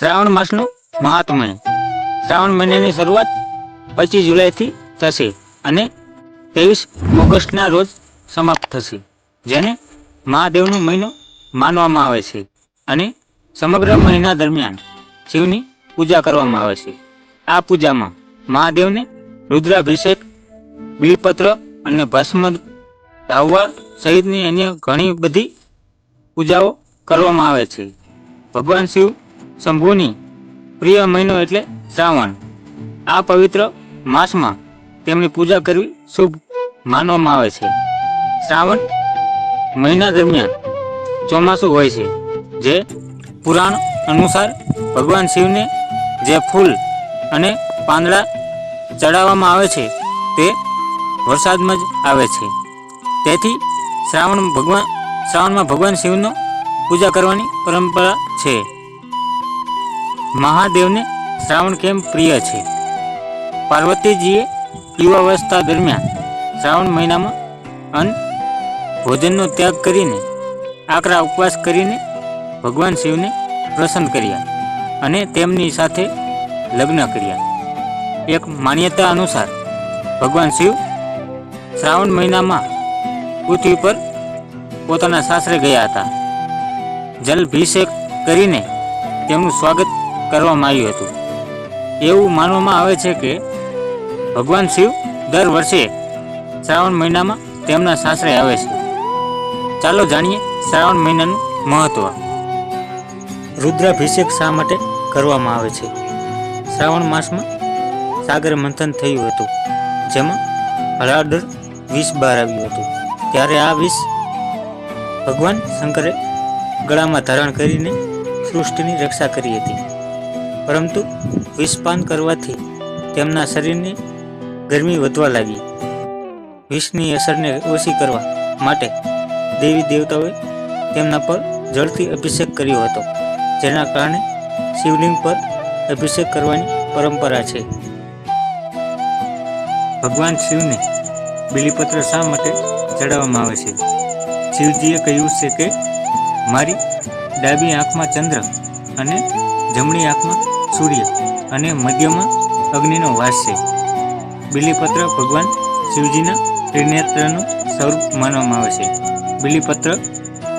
શ્રાવણ માસનું મહાત્મય. શ્રાવણ મહિનાની શરૂઆત પચીસ જુલાઈથી થશે અને ત્રેવીસ ઓગસ્ટના રોજ સમાપ્ત થશે, જેને મહાદેવનો મહિનો માનવામાં આવે છે અને સમગ્ર મહિના દરમિયાન શિવની પૂજા કરવામાં આવે છે. આ પૂજામાં મહાદેવને રુદ્રાભિષેક, બિલપત્ર અને ભસ્મ ધાવવા સહિતની અન્ય ઘણી બધી પૂજાઓ કરવામાં આવે છે. ભગવાન શિવ શંભુની પ્રિય મહિનો એટલે શ્રાવણ. આ પવિત્ર માસમાં તેમની પૂજા કરવી શુભ માનવામાં આવે છે. શ્રાવણ મહિના દરમિયાન ચોમાસું હોય છે, જે પુરાણ અનુસાર ભગવાન શિવને જે ફૂલ અને પાંદડા ચડાવવામાં આવે છે, તે વરસાદમાં જ આવે છે. તેથી શ્રાવણ ભગવાન, શ્રાવણમાં ભગવાન શિવનો પૂજા કરવાની પરંપરા છે. મહાદેવને શ્રાવણ કેમ પ્રિય છે? પાર્વતીજીએ યુવાવસ્થા દરમિયાન શ્રાવણ મહિનામાં અન્ન ભોજનનો ત્યાગ કરીને આકરા ઉપવાસ કરીને ભગવાન શિવને પ્રસન્ન કર્યા અને તેમની સાથે લગ્ન કર્યા. એક માન્યતા અનુસાર ભગવાન શિવ શ્રાવણ મહિનામાં પૃથ્વી પર પોતાના સાસરે ગયા હતા. જલભિષેક કરીને તેમનું સ્વાગત કરવામાં આવ્યું હતું. એવું માનવામાં આવે છે કે ભગવાન શિવ દર વર્ષે શ્રાવણ મહિનામાં તેમના સાસરે આવે છે. ચાલો જાણીએ શ્રાવણ મહિનાનું મહત્વ. રુદ્રાભિષેક શા માટે કરવામાં આવે છે? શ્રાવણ માસમાં સાગર મંથન થયું હતું, જેમાં હળાદર વિષ બહાર આવ્યું હતું. ત્યારે આ વિષ ભગવાન શંકરે ગળામાં ધારણ કરીને સૃષ્ટિની રક્ષા કરી હતી. પરંતુ વિષપાન કરવાથી તેમના શરીરની ગરમી વધવા લાગી. વિષની અસરને ઓછી કરવા માટે દેવી દેવતાઓએ તેમના પર જળથી અભિષેક કર્યો હતો, જેના કારણે શિવલિંગ પર અભિષેક કરવાની પરંપરા છે. ભગવાન શિવને બિલીપત્ર શા માટે ચડાવવામાં આવે છે? શિવજીએ કહ્યું છે કે, મારી ડાબી આંખમાં ચંદ્ર અને જમણી આંખમાં સૂર્ય અને મધ્યમાં અગ્નિનો વાસ છે. બિલીપત્ર ભગવાન શિવજીના ત્રિનેત્રનું સ્વરૂપ માનવામાં આવે છે. બિલીપત્ર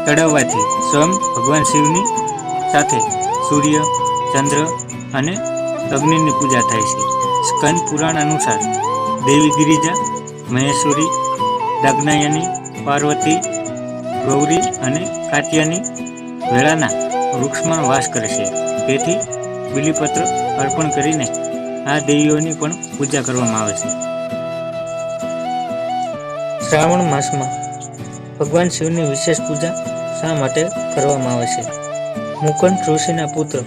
ચડાવવાથી સ્વયં ભગવાન શિવની સાથે સૂર્ય, ચંદ્ર અને અગ્નિની પૂજા થાય છે. સ્કંદ પુરાણ અનુસાર દેવી ગિરિજા, મહેશ્વરી, દાગ્નાયની, પાર્વતી, ગૌરી અને કાત્યાની વેળાના વૃક્ષમાં વાસ કરે છે. તેથી બિલીપત્ર અર્પણ કરીને આ દેવીઓની પણ પૂજા કરવામાં આવે છે. શ્રાવણ માસમાં ભગવાન શિવની વિશેષ પૂજા શા માટે કરવામાં આવે છે? મુકંદ ઋષિના પુત્ર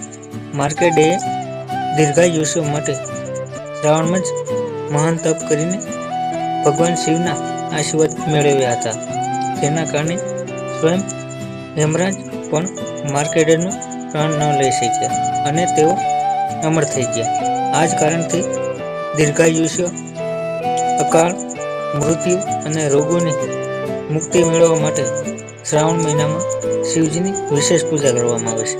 માર્કેડેએ દીર્ઘાયુષ્ય માટે શ્રાવણમાં જ મહાન તપ કરીને ભગવાન શિવના આશીર્વાદ મેળવ્યા હતા. જેના કારણે સ્વયં યમરાજ પણ માર્કેડેનું પ્રાણ ન લઈ શક્યા અને તેઓ અમર થઈ ગયા. આ જ કારણથી દીર્ઘાયુષ્ય, અકાળ, મૃત્યુ અને રોગોની મુક્તિ મેળવવા માટે શ્રાવણ મહિનામાં શિવજીની વિશેષ પૂજા કરવામાં આવે છે.